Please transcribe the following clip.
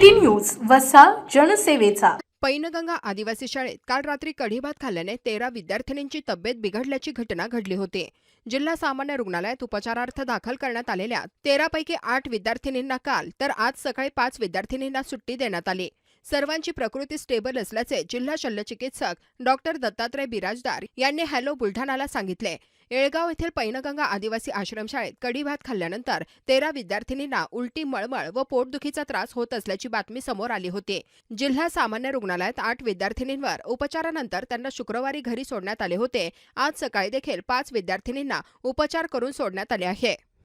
City news वसा जनसेवेचा. पैनगंगा आदिवासी शाळेत काल रात्री कढी भात खाल्ल्याने तेरा विद्यार्थिनींची तब्येत बिघडल्याची घटना घडली होती. जिल्हा सामान्य रुग्णालयात उपचारार्थ दाखल करण्यात आलेल्या तेरापैकी आठ विद्यार्थिनींना काल तर आज सकाळी पाच विद्यार्थिनींना सुट्टी देण्यात आली. सर्वांची प्रकृती स्टेबल असल्याचे जिल्हा शल्यचिकित्सक डॉक्टर दत्तात्रय बिराजदार यांनी हॅलो बुलढाणाला सांगितले. येळगाव येथील पैनगंगा आदिवासी आश्रमशाळेत कडी भात खाल्ल्यानंतर तेरा विद्यार्थिनींना उलटी मळमळ व पोटदुखीचा त्रास होत असल्याची बातमी समोर आली होती. जिल्हा सामान्य रुग्णालयात आठ विद्यार्थिनींवर उपचारानंतर त्यांना शुक्रवारी घरी सोडण्यात आले होते. आज सकाळी देखील पाच विद्यार्थिनींना उपचार करून सोडण्यात आले आहे.